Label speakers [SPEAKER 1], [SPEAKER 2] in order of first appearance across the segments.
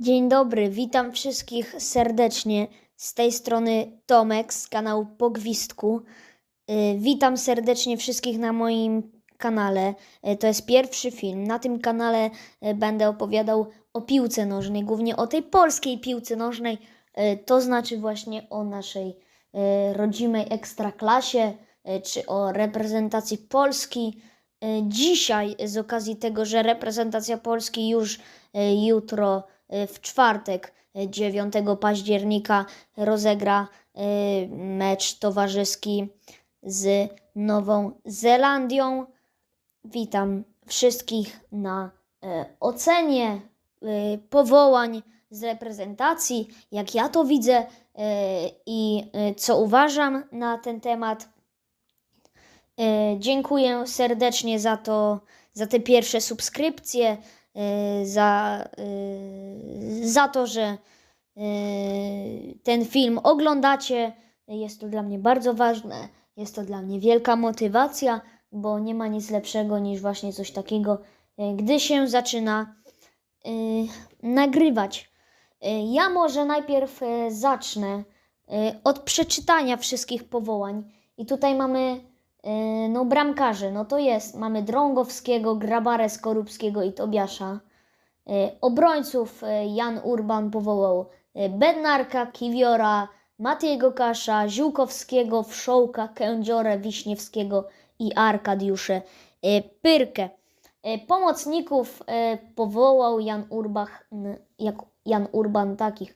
[SPEAKER 1] Dzień dobry, witam wszystkich serdecznie. Z tej strony Tomek z kanału Pogwistku. Y, Witam serdecznie wszystkich na moim kanale. Y, To jest pierwszy film. Na tym kanale y, będę opowiadał o piłce nożnej, głównie o tej polskiej piłce nożnej, to znaczy właśnie o naszej rodzimej ekstraklasie, czy o reprezentacji Polski. Dzisiaj, z okazji tego, że reprezentacja Polski już jutro, w czwartek, y, 9 października, rozegra y, mecz towarzyski z Nową Zelandią. Witam wszystkich na ocenie powołań z reprezentacji, jak ja to widzę i co uważam na ten temat. Dziękuję serdecznie za to, za te pierwsze subskrypcje, za, e, za to, że e, ten film oglądacie. Jest to dla mnie bardzo ważne. Jest to dla mnie wielka motywacja, bo nie ma nic lepszego niż właśnie coś takiego, gdy się zaczyna nagrywać. Ja może najpierw zacznę od przeczytania wszystkich powołań. I tutaj mamy no bramkarzy, no to jest, mamy Drągowskiego, Grabarę Skorupskiego i Tobiasza. E, Obrońców e, Jan Urban powołał e, Bednarka, Kiwiora, Matiego Kasza, Ziółkowskiego, Wszołka, Kędziorę, Wiśniewskiego i Arkadiusze e, Pyrkę. E, Pomocników e, powołał Jan, Urbach, Jan Urban takich e,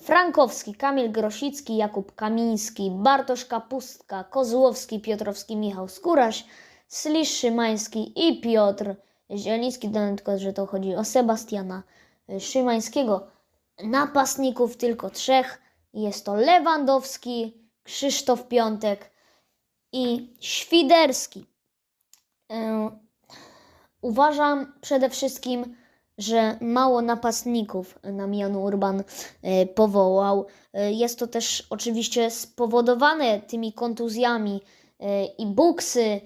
[SPEAKER 1] Frankowski, Kamil Grosicki, Jakub Kamiński, Bartosz Kapustka, Kozłowski, Piotrowski, Michał Skóraś, Slisz Szymański i Piotr Zieliński. Dodam tylko, że to chodzi o Sebastiana e, Szymańskiego. Napastników tylko trzech. Jest to Lewandowski, Krzysztof Piątek i Świderski. E, Uważam przede wszystkim, że mało napastników nam Jan Urban e, powołał. E, Jest to też oczywiście spowodowane tymi kontuzjami e, i Buksy,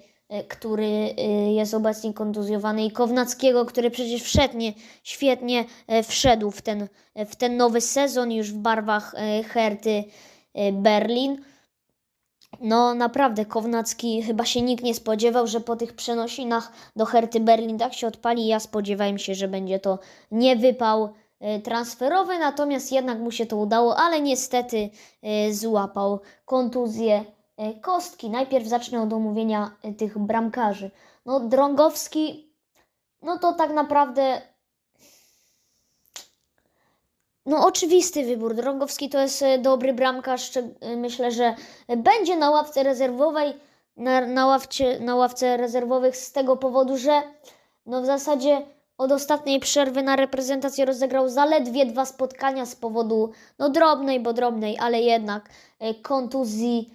[SPEAKER 1] który jest obecnie kontuzjowany, i Kownackiego, który przecież wszednie, świetnie wszedł w ten, w ten nowy sezon już w barwach Herty Berlin. No naprawdę, Kownacki chyba się nikt nie spodziewał, że po tych przenosinach do Herty Berlin tak się odpali. Ja spodziewałem się, że będzie to nie wypał e, transferowy, natomiast jednak mu się to udało, ale niestety e, złapał kontuzję e, kostki. Najpierw zacznę od omówienia tych bramkarzy. No Drągowski, no to tak naprawdę no oczywisty wybór. Drągowski to jest e, dobry bramkarz. e, Myślę, że będzie na ławce rezerwowej, na, na, ławcie, na ławce rezerwowych z tego powodu, że no w zasadzie od ostatniej przerwy na reprezentację rozegrał zaledwie dwa spotkania z powodu no drobnej, bo drobnej, ale jednak e, kontuzji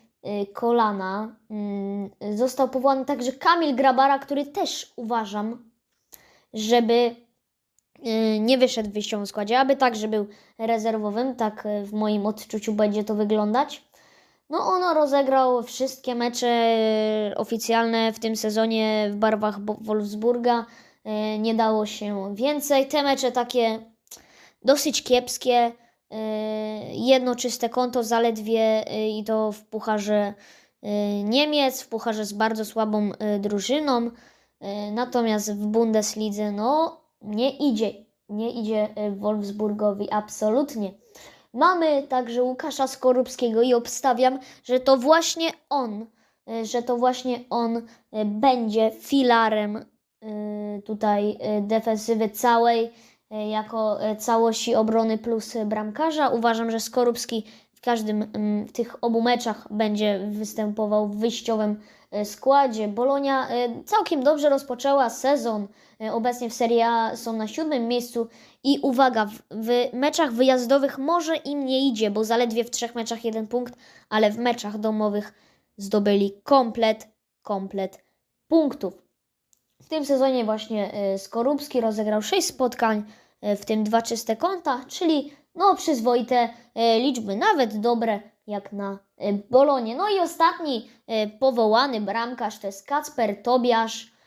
[SPEAKER 1] kolana. Mm, Został powołany także Kamil Grabara, który też uważam, żeby nie wyszedł w wyjściowym składzie, aby także był rezerwowym, tak e, w moim odczuciu będzie to wyglądać. No ono rozegrał wszystkie mecze e, oficjalne w tym sezonie w barwach Wolfsburga. Nie dało się więcej. Te mecze takie dosyć kiepskie. Jedno czyste konto zaledwie i to w pucharze Niemiec, w pucharze z bardzo słabą drużyną. Natomiast w Bundeslidze no nie idzie. Nie idzie e, Wolfsburgowi absolutnie. Mamy także Łukasza Skorupskiego i obstawiam, że to właśnie on, e, że to właśnie on e, będzie filarem tutaj defensywy całej, jako całości obrony plus bramkarza. Uważam, że Skorupski w każdym mm, w tych obu meczach będzie występował w wyjściowym e, składzie. Bolonia e, całkiem dobrze rozpoczęła sezon. E, Obecnie w Serie A są na siódmym miejscu i uwaga, w, w meczach wyjazdowych może im nie idzie, bo zaledwie w trzech meczach jeden punkt, ale w meczach domowych zdobyli komplet, komplet punktów. W tym sezonie właśnie Skorupski rozegrał 6 spotkań, w tym dwa czyste konta, czyli no przyzwoite e, liczby, nawet dobre jak na e, Bolonie. No i ostatni e, powołany bramkarz to jest Kacper Tobiasz.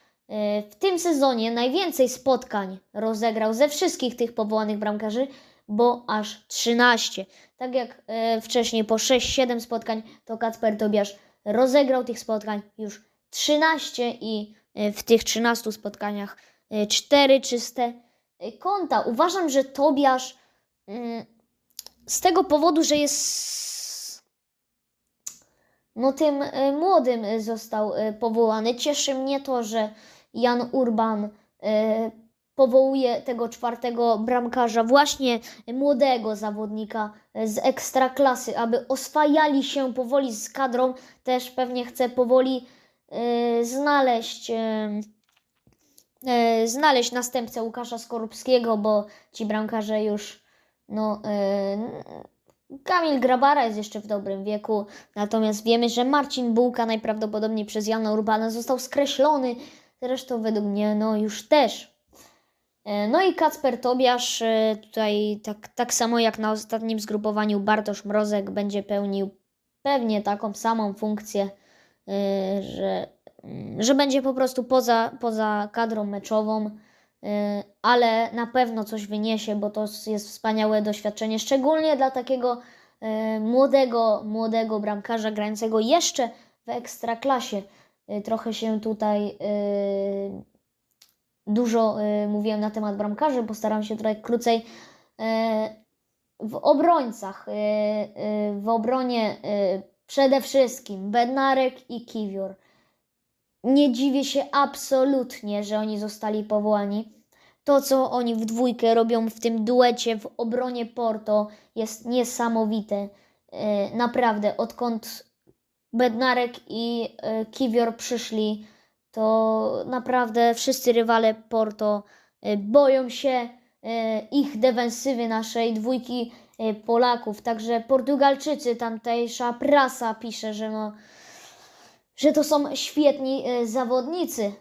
[SPEAKER 1] W tym sezonie najwięcej spotkań rozegrał ze wszystkich tych powołanych bramkarzy, bo aż 13. Tak jak wcześniej po 6-7 spotkań, to Kacper Tobiasz rozegrał tych spotkań już 13 i w tych 13 spotkaniach e, 4 czyste konta. Uważam, że Tobiasz z tego powodu, że jest no tym e, młodym e, został e, powołany. Cieszy mnie to, że Jan Urban powołuje tego czwartego bramkarza, właśnie młodego zawodnika z ekstraklasy, aby oswajali się powoli z kadrą. Też pewnie chce powoli znaleźć znaleźć następcę Łukasza Skorupskiego, bo ci bramkarze już no e, Kamil Grabara jest jeszcze w dobrym wieku, natomiast wiemy, że Marcin Bułka najprawdopodobniej przez Jana Urbana został skreślony, zresztą według mnie no już też. E, No i Kacper Tobiasz e, tutaj tak, tak samo jak na ostatnim zgrupowaniu Bartosz Mrozek będzie pełnił pewnie taką samą funkcję, że, mm, że będzie po prostu poza, poza kadrą meczową, ale na pewno coś wyniesie, bo to jest wspaniałe doświadczenie, szczególnie dla takiego e, młodego, młodego bramkarza grającego jeszcze w ekstraklasie. E, Trochę się tutaj dużo mówiłem na temat bramkarzy, postaram się tutaj krócej. W obrońcach, w obronie przede wszystkim Bednarek i Kiwior. Nie dziwię się absolutnie, że oni zostali powołani. To, co oni w dwójkę robią w tym duecie w obronie Porto jest niesamowite. E, Naprawdę, odkąd Bednarek i e, Kiwior przyszli, to naprawdę wszyscy rywale Porto e, boją się ich defensywy naszej dwójki Polaków. Także Portugalczycy, tamtejsza prasa pisze, że no, że to są świetni e, zawodnicy. E,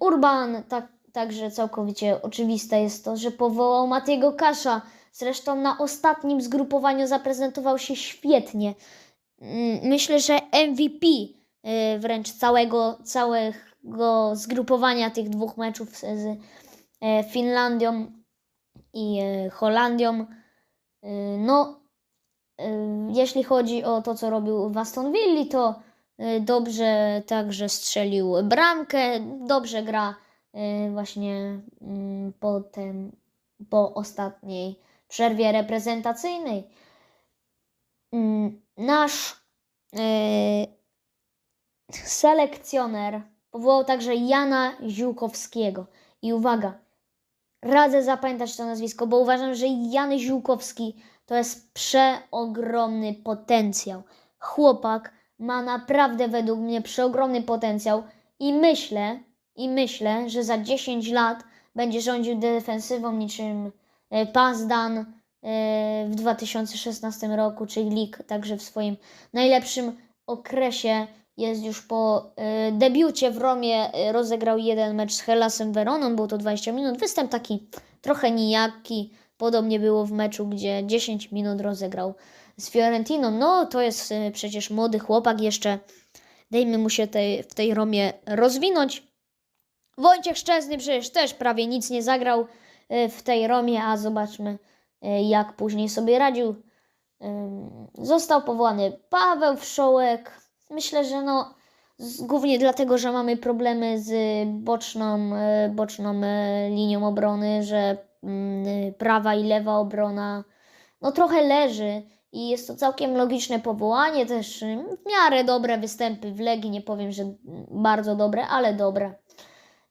[SPEAKER 1] Urban, tak, także całkowicie oczywiste jest to, że powołał Matiego Kasza. Zresztą na ostatnim zgrupowaniu zaprezentował się świetnie. Mm, Myślę, że MVP e, wręcz całego, całego zgrupowania tych dwóch meczów z, Finlandią i Holandią. No, jeśli chodzi o to, co robił w Aston Villa, to dobrze także strzelił bramkę, dobrze gra e, właśnie mm, potem po ostatniej przerwie reprezentacyjnej. Mm, Nasz e, selekcjoner powołał także Jana Ziółkowskiego. I uwaga, radzę zapamiętać to nazwisko, bo uważam, że Jan Ziółkowski to jest przeogromny potencjał. Chłopak ma naprawdę według mnie przeogromny potencjał i myślę, i myślę, że za 10 lat będzie rządził defensywą niczym e, Pazdan e, w 2016 roku, czyli Lig także w swoim najlepszym okresie. Jest już po e, debiucie w Romie, rozegrał jeden mecz z Hellasem Veroną, był to 20 minut. Występ taki trochę nijaki, podobnie było w meczu, gdzie 10 minut rozegrał z Fiorentiną. No to jest e, przecież młody chłopak jeszcze. Dejmy mu się tej, w tej Romie rozwinąć. Wojciech Szczęsny przecież też prawie nic nie zagrał e, w tej Romie, a zobaczmy e, jak później sobie radził. Został powołany Paweł Wszołek. Myślę, że no głównie dlatego, że mamy problemy z boczną, boczną linią obrony, że mm, prawa i lewa obrona no trochę leży i jest to całkiem logiczne powołanie, też ym, w miarę dobre występy w Legii, nie powiem, że bardzo dobre, ale dobre.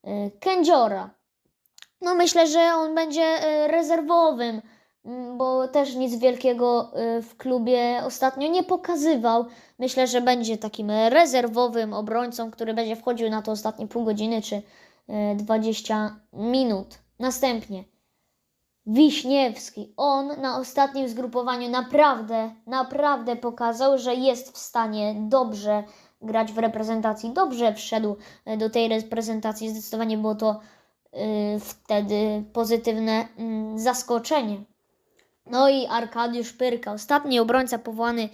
[SPEAKER 1] Y, Kędziora. No myślę, że on będzie y, rezerwowym, mm, bo też nic wielkiego y, w klubie ostatnio nie pokazywał. Myślę, że będzie takim rezerwowym obrońcą, który będzie wchodził na to ostatnie pół godziny czy y, 20 minut. Następnie Wiśniewski. On na ostatnim zgrupowaniu naprawdę, naprawdę pokazał, że jest w stanie dobrze grać w reprezentacji. Dobrze wszedł e, do tej reprezentacji. Zdecydowanie było to y, wtedy pozytywne mm, zaskoczenie. No i Arkadiusz Pyrka, ostatni obrońca powołany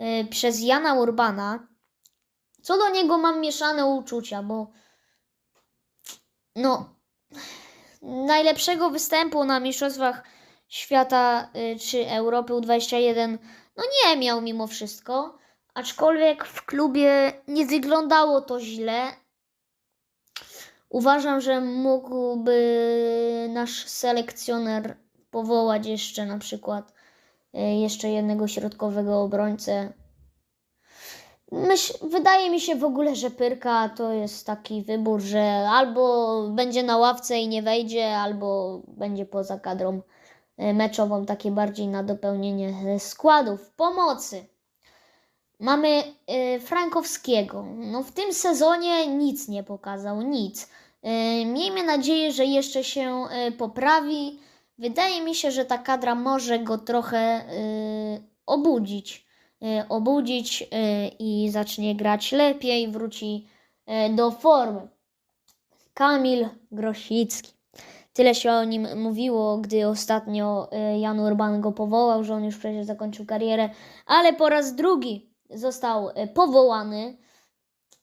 [SPEAKER 1] y, przez Jana Urbana. Co do niego mam mieszane uczucia, bo no najlepszego występu na Mistrzostwach Świata y, czy Europy U21 no nie miał mimo wszystko, aczkolwiek w klubie nie wyglądało to źle. Uważam, że mógłby nasz selekcjoner powołać jeszcze na przykład y, jeszcze jednego środkowego obrońcę. Myśl, wydaje mi się w ogóle, że Pyrka to jest taki wybór, że albo będzie na ławce i nie wejdzie, albo będzie poza kadrą y, meczową, takie bardziej na dopełnienie y, składów pomocy. Mamy y, Frankowskiego. No w tym sezonie nic nie pokazał, nic. Miejmy nadzieję, że jeszcze się poprawi. Wydaje mi się, że ta kadra może go trochę obudzić. Y, obudzić y, i zacznie grać lepiej, wróci y, do formy. Kamil Grosicki. Tyle się o nim mówiło, gdy ostatnio Jan Urban go powołał, że on już przecież zakończył karierę, ale po raz drugi został powołany.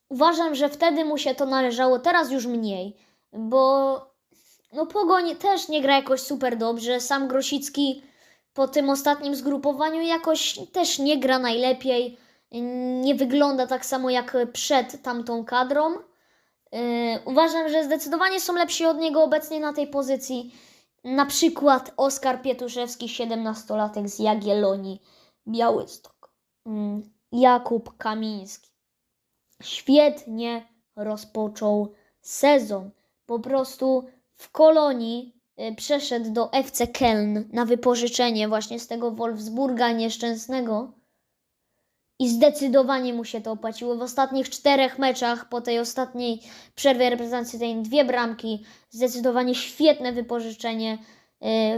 [SPEAKER 1] Uważam, że wtedy mu się to należało, teraz już mniej, bo no Pogoń też nie gra jakoś super dobrze. Sam Grosicki po tym ostatnim zgrupowaniu jakoś też nie gra najlepiej. Nie wygląda tak samo jak przed tamtą kadrą. Yy, uważam, że zdecydowanie są lepsi od niego obecnie na tej pozycji. Na przykład Oskar Pietuszewski, 17-latek z Jagiellonii, Białystok. Yy, Jakub Kamiński. Świetnie rozpoczął sezon. Po prostu w Kolonii przeszedł do FC Keln na wypożyczenie właśnie z tego Wolfsburga nieszczęsnego. I zdecydowanie mu się to opłaciło. W ostatnich czterech meczach, po tej ostatniej przerwie reprezentacyjnej, dwie bramki. Zdecydowanie świetne wypożyczenie.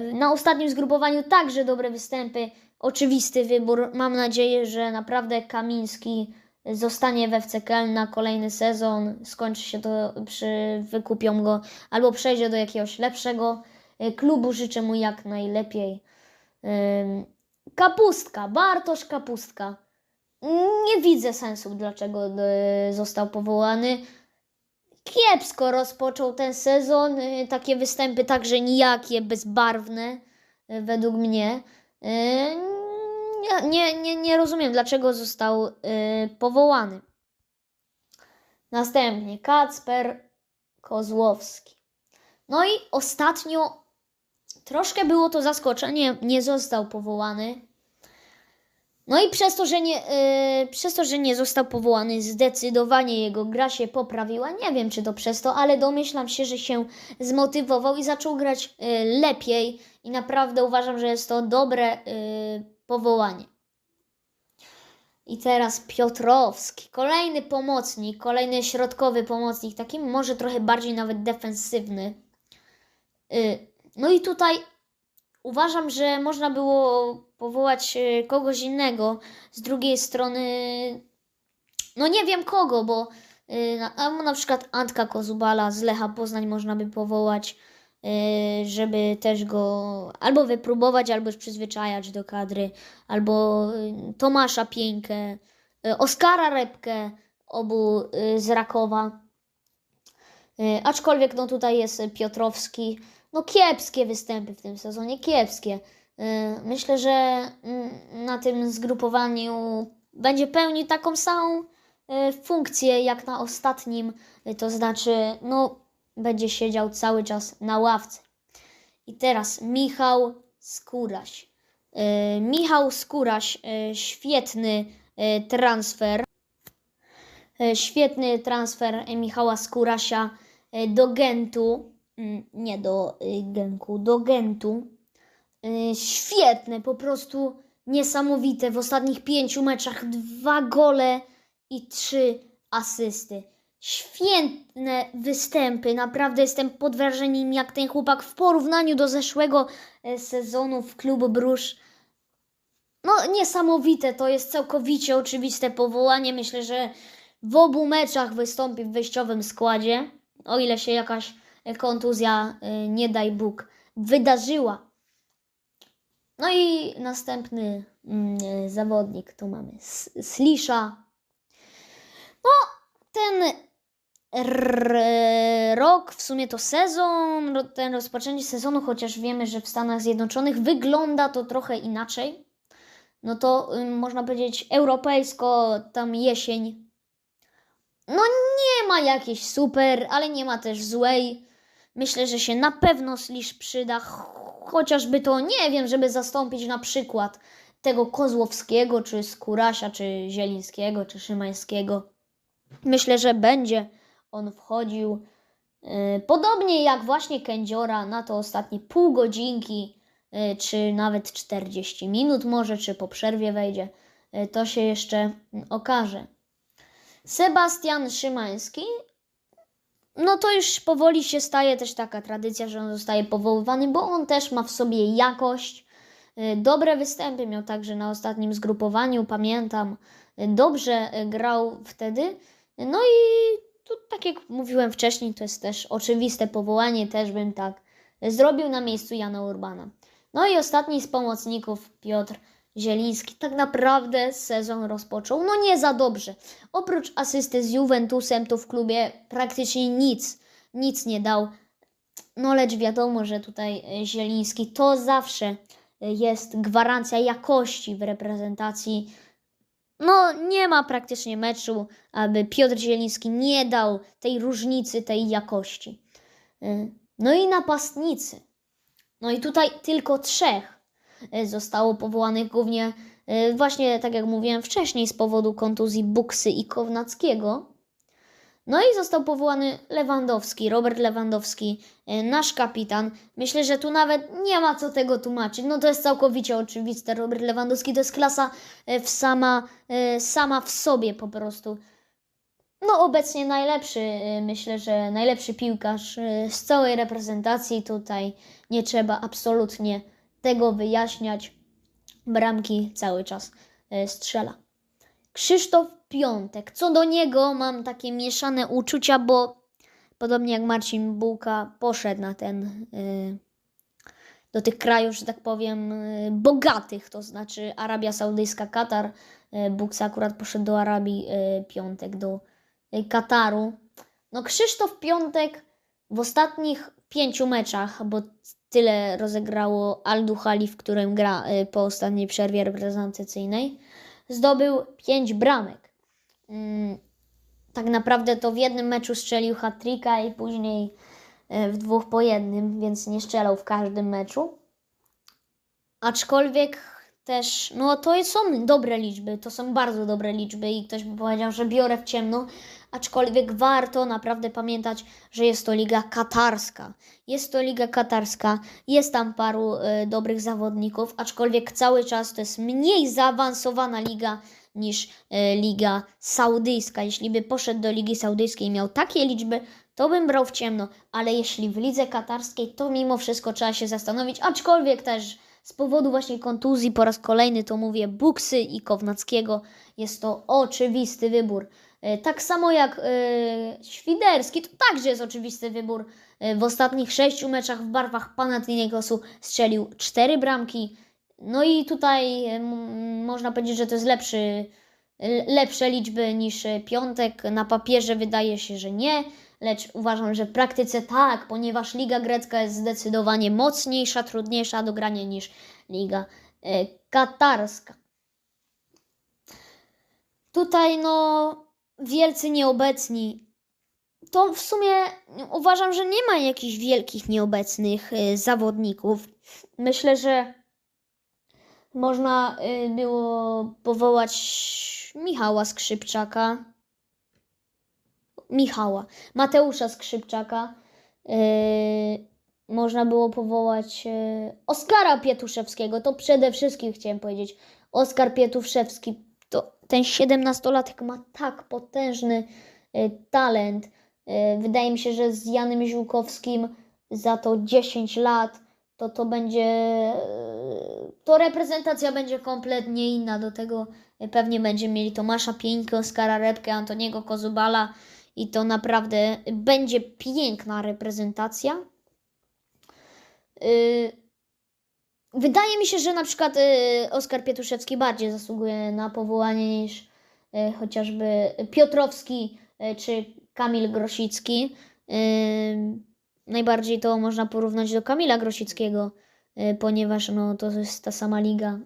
[SPEAKER 1] Y, Na ostatnim zgrupowaniu także dobre występy. Oczywisty wybór. Mam nadzieję, że naprawdę Kamiński zostanie we FC Köln na kolejny sezon. Skończy się to, przy, wykupią go albo przejdzie do jakiegoś lepszego y, klubu. Życzę mu jak najlepiej. Kapustka, Bartosz Kapustka. Nie widzę sensu, dlaczego y, został powołany. Kiepsko rozpoczął ten sezon. y, Takie występy także nijakie, bezbarwne, według mnie. Nie, nie, nie, nie rozumiem, dlaczego został powołany. Następnie Kacper Kozłowski. No i ostatnio troszkę było to zaskoczenie, nie został powołany. No i przez to, że nie, y, przez to, że nie został powołany, zdecydowanie jego gra się poprawiła. Nie wiem, czy to przez to, ale domyślam się, że się zmotywował i zaczął grać y, lepiej. I naprawdę uważam, że jest to dobre y, powołanie. I teraz Piotrowski, kolejny pomocnik, kolejny środkowy pomocnik, taki może trochę bardziej nawet defensywny. Y, No i tutaj uważam, że można było powołać y, kogoś innego. Z drugiej strony, no nie wiem kogo, bo y, na, na przykład Antka Kozubala z Lecha Poznań można by powołać, y, żeby też go albo wypróbować, albo przyzwyczajać do kadry, albo Tomasza Pieńkę, y, Oskara Repkę, obu z Rakowa. Aczkolwiek no tutaj jest Piotrowski. No kiepskie występy w tym sezonie, kiepskie. Y, Myślę, że mm, na tym zgrupowaniu będzie pełnił taką samą y, funkcję jak na ostatnim, y, to znaczy no będzie siedział cały czas na ławce. I teraz Michał Skóraś. Y, Michał Skóraś, y, świetny transfer. Świetny transfer Michała Skórasia do Gentu. Mm, Nie do y, Genku, do Gentu. Y, Świetne, po prostu niesamowite. W ostatnich pięciu meczach dwa gole i trzy asysty. Świetne występy. Naprawdę jestem pod wrażeniem, jak ten chłopak w porównaniu do zeszłego e, sezonu w klubu Brusz. No, niesamowite. To jest całkowicie oczywiste powołanie. Myślę, że w obu meczach wystąpi w wyjściowym składzie. O ile się jakaś kontuzja, e, nie daj Bóg, wydarzyła. No i następny mm, zawodnik, tu mamy Slisza. No, ten rok, w sumie to sezon, ten rozpoczęcie sezonu, chociaż wiemy, że w Stanach Zjednoczonych wygląda to trochę inaczej. No to ym, można powiedzieć europejsko, tam jesień. No nie ma jakiejś super, ale nie ma też złej. Myślę, że się na pewno Slisz przyda, ch- chociażby to, nie wiem, żeby zastąpić na przykład tego Kozłowskiego, czy Skurasia, czy Zielińskiego, czy Szymańskiego. Myślę, że będzie on wchodził e, podobnie jak właśnie Kędziora na to ostatnie pół godzinki, e, czy nawet 40 minut może, czy po przerwie wejdzie. E, To się jeszcze mm, okaże. Sebastian Szymański no to już powoli się staje też taka tradycja, że on zostaje powoływany, bo on też ma w sobie jakość. Y, Dobre występy miał także na ostatnim zgrupowaniu, pamiętam. Y, Dobrze y, grał wtedy. No i tu, tak jak mówiłem wcześniej, to jest też oczywiste powołanie, też bym tak zrobił na miejscu Jana Urbana. No i ostatni z pomocników, Piotr Zieliński, tak naprawdę sezon rozpoczął no nie za dobrze. Oprócz asysty z Juventusem, to w klubie praktycznie nic, nic nie dał. No lecz wiadomo, że tutaj e, Zieliński to zawsze e, jest gwarancja jakości w reprezentacji. No nie ma praktycznie meczu, aby Piotr Zieliński nie dał tej różnicy, tej jakości. E, No i napastnicy. No i tutaj tylko trzech zostało powołanych głównie e, właśnie, tak jak mówiłem wcześniej, z powodu kontuzji Buksy i Kownackiego. No i został powołany Lewandowski, Robert Lewandowski, e, nasz kapitan. Myślę, że tu nawet nie ma co tego tłumaczyć. No to jest całkowicie oczywiste. Robert Lewandowski to jest klasa w sama, sama w sobie po prostu. No obecnie najlepszy, myślę, że najlepszy piłkarz z całej reprezentacji. Tutaj nie trzeba absolutnie tego wyjaśniać. Bramki cały czas e, strzela. Krzysztof Piątek. Co do niego mam takie mieszane uczucia, bo podobnie jak Marcin Bułka poszedł na ten y, do tych krajów, że tak powiem, y, bogatych, to znaczy Arabia Saudyjska, Katar. Buksa akurat poszedł do Arabii, Piątek do Kataru. No Krzysztof Piątek w ostatnich pięciu meczach, bo tyle rozegrało Al Duhali, w którym gra y, po ostatniej przerwie reprezentacyjnej, zdobył 5 bramek. Mm, tak naprawdę to w jednym meczu strzelił hat-tricka i później e, w dwóch po jednym, więc nie strzelał w każdym meczu. Aczkolwiek też, no to są dobre liczby, to są bardzo dobre liczby i ktoś by powiedział, że biorę w ciemno, aczkolwiek warto naprawdę pamiętać, że jest to liga katarska. Jest to liga katarska, jest tam paru e, dobrych zawodników, aczkolwiek cały czas to jest mniej zaawansowana liga niż e, liga saudyjska. Jeśli by poszedł do ligi saudyjskiej i miał takie liczby, to bym brał w ciemno, ale jeśli w lidze katarskiej, to mimo wszystko trzeba się zastanowić, aczkolwiek też z powodu właśnie kontuzji po raz kolejny to mówię Buksy i Kownackiego jest to oczywisty wybór. E, Tak samo jak e, Świderski, to także jest oczywisty wybór. E, W ostatnich sześciu meczach w barwach Panathinaikosu strzelił cztery bramki. No i tutaj można powiedzieć, że to jest lepszy, lepsze liczby niż piątek. Na papierze wydaje się, że nie, lecz uważam, że w praktyce tak, ponieważ Liga Grecka jest zdecydowanie mocniejsza, trudniejsza do grania niż Liga Katarska. Tutaj no wielcy nieobecni. To w sumie uważam, że nie ma jakichś wielkich nieobecnych e, zawodników. Myślę, że można y, było powołać Michała Skrzypczaka. Michała. Mateusza Skrzypczaka. Y, można było powołać y, Oskara Pietuszewskiego. To przede wszystkim chciałem powiedzieć. Oskar Pietuszewski. To, ten 17-latek ma tak potężny y, talent. Y, wydaje mi się, że z Janem Ziółkowskim za to 10 lat to to będzie, e, to reprezentacja będzie kompletnie inna. Do tego pewnie będziemy mieli Tomasza Pieńkę, Oskara Repkę, Antoniego Kozubala i to naprawdę będzie piękna reprezentacja. Y, Wydaje mi się, że na przykład y, Oskar Pietuszewski bardziej zasługuje na powołanie niż y, chociażby Piotrowski y, czy Kamil Grosicki. Najbardziej to można porównać do Kamila Grosickiego, ponieważ no, to jest ta sama liga,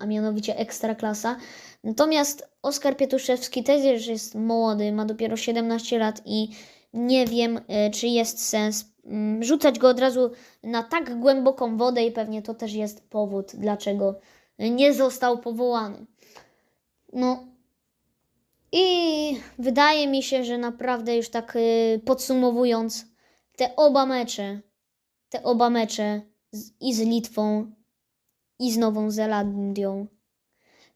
[SPEAKER 1] a mianowicie Ekstraklasa. Natomiast Oskar Pietuszewski też jest młody, ma dopiero 17 lat i nie wiem, yy, czy jest sens mm, rzucać go od razu na tak głęboką wodę i pewnie to też jest powód, dlaczego nie został powołany. No i wydaje mi się, że naprawdę już tak y, podsumowując, te oba mecze, te oba mecze z, i z Litwą, i z Nową Zelandią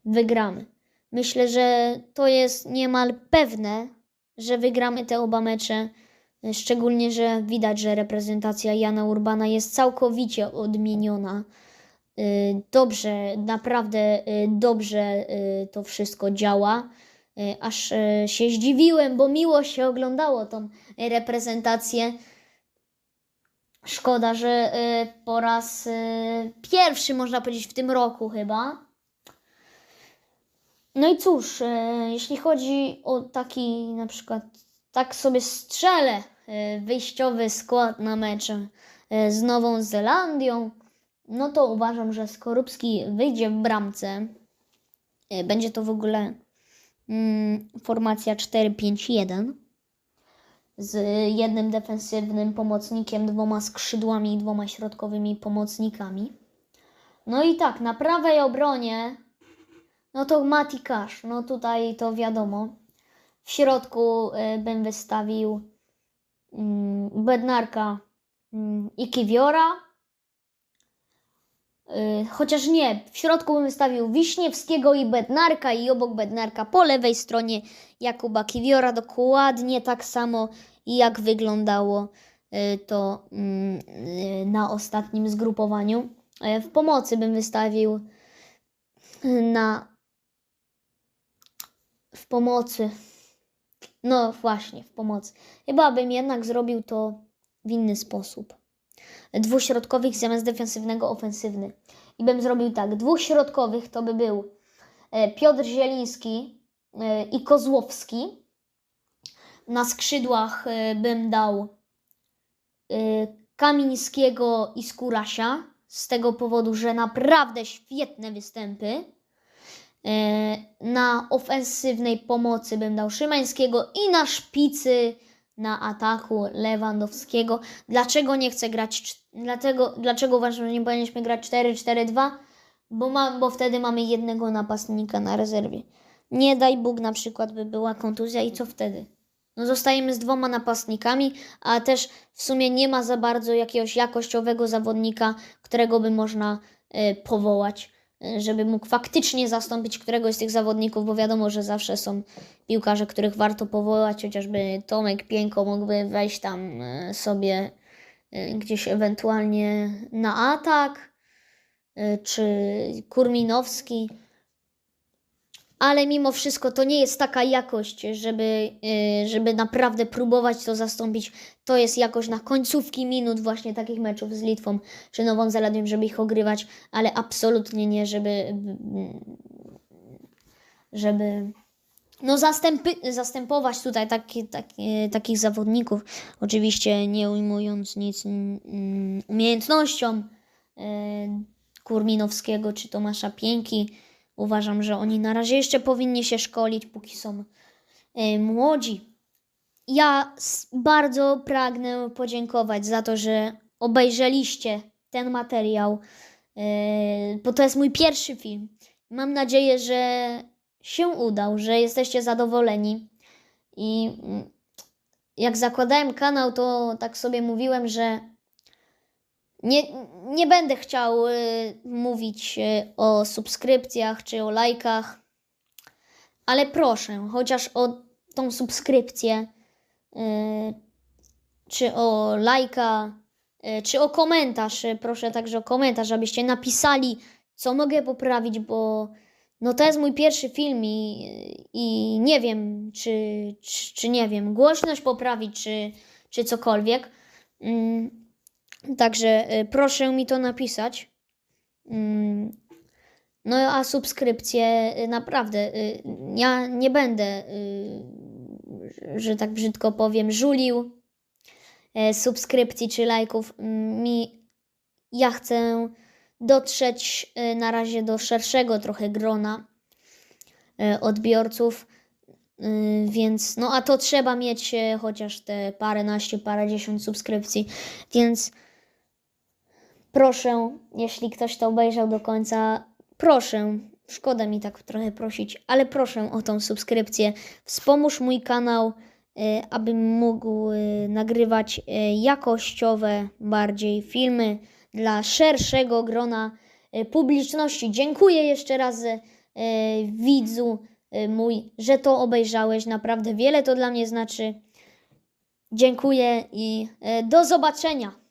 [SPEAKER 1] wygramy. Myślę, że to jest niemal pewne, że wygramy te oba mecze. Szczególnie, że widać, że reprezentacja Jana Urbana jest całkowicie odmieniona. Y, Dobrze, naprawdę y, dobrze y, to wszystko działa. Aż się zdziwiłem, bo miło się oglądało tą reprezentację. Szkoda, że po raz pierwszy, można powiedzieć, w tym roku chyba. No i cóż, y, jeśli chodzi o taki na przykład, tak sobie strzelę, y, wyjściowy skład na mecz y, z Nową Zelandią, no to uważam, że Skorupski wyjdzie w bramce. Będzie to w ogóle mm, formacja 4-5-1 z jednym defensywnym pomocnikiem, dwoma skrzydłami i dwoma środkowymi pomocnikami. No i tak, na prawej obronie, no to Mati Cash, no tutaj to wiadomo. W środku y, bym wystawił mm, Bednarka mm, i Kiwiora. Y, Chociaż nie, w środku bym wystawił Wiśniewskiego i Bednarka i obok Bednarka po lewej stronie Jakuba Kiwiora dokładnie tak samo jak wyglądało y, to mm, na ostatnim zgrupowaniu. W pomocy bym wystawił na w pomocy. No właśnie, w pomocy. Chyba bym jednak zrobił to w inny sposób. Dwóch środkowych zamiast defensywnego ofensywny. I bym zrobił tak. Dwóch środkowych to by był e, Piotr Zieliński e, i Kozłowski. Na skrzydłach e, bym dał Kamińskiego i Skurasia. Z tego powodu, że naprawdę świetne występy. E, Na ofensywnej pomocy bym dał Szymańskiego i na szpicy na ataku Lewandowskiego. Dlaczego nie chcę grać? Dlatego, dlaczego uważam, że nie powinniśmy grać 4-4-2? Bo, ma, bo wtedy mamy jednego napastnika na rezerwie. Nie daj Bóg, na przykład by była kontuzja i co wtedy? No zostajemy z dwoma napastnikami, a też w sumie nie ma za bardzo jakiegoś jakościowego zawodnika, którego by można e, powołać, żeby mógł faktycznie zastąpić któregoś z tych zawodników, bo wiadomo, że zawsze są piłkarze, których warto powołać, chociażby Tomek Pieńko mógłby wejść tam e, sobie e, gdzieś ewentualnie na atak, czy Kurminowski. Ale mimo wszystko to nie jest taka jakość, żeby, e, żeby naprawdę próbować to zastąpić. To jest jakość na końcówki minut właśnie takich meczów z Litwą czy Nową Zelandią, żeby ich ogrywać, ale absolutnie nie, żeby żeby no zastępy, zastępować tutaj taki, taki, takich zawodników, oczywiście nie ujmując nic mm, umiejętnościom e, Kurminowskiego czy Tomasza Pięki. Uważam, że oni na razie jeszcze powinni się szkolić, póki są e, młodzi. Ja bardzo pragnę podziękować za to, że obejrzeliście ten materiał, e, bo to jest mój pierwszy film. Mam nadzieję, że się udał, że jesteście zadowoleni. I mm, jak zakładałem kanał, to tak sobie mówiłem, że nie, nie będę chciał y, mówić y, o subskrypcjach czy o lajkach, ale proszę, chociaż o tą subskrypcję, y, czy o lajka, czy o komentarz. Proszę także o komentarz, abyście napisali, co mogę poprawić, bo no to jest mój pierwszy film i, i nie wiem, czy, czy, czy nie wiem, głośność poprawić, czy, czy cokolwiek. Także y, proszę mi to napisać. Mm, No a subskrypcje y, naprawdę, y, ja nie będę że tak brzydko powiem, żulił e, subskrypcji czy lajków. Mi, ja chcę dotrzeć e, na razie do szerszego trochę grona e, odbiorców. Więc, no a to trzeba mieć chociaż te paręnaście, parędziesiąt subskrypcji. Więc proszę, jeśli ktoś to obejrzał do końca, proszę, szkoda mi tak trochę prosić, ale proszę o tą subskrypcję. Wspomóż mój kanał, y, abym mógł y, nagrywać y, jakościowe bardziej filmy dla szerszego grona publiczności. Dziękuję jeszcze raz widzu mój, że to obejrzałeś. Naprawdę wiele to dla mnie znaczy. Dziękuję i do zobaczenia.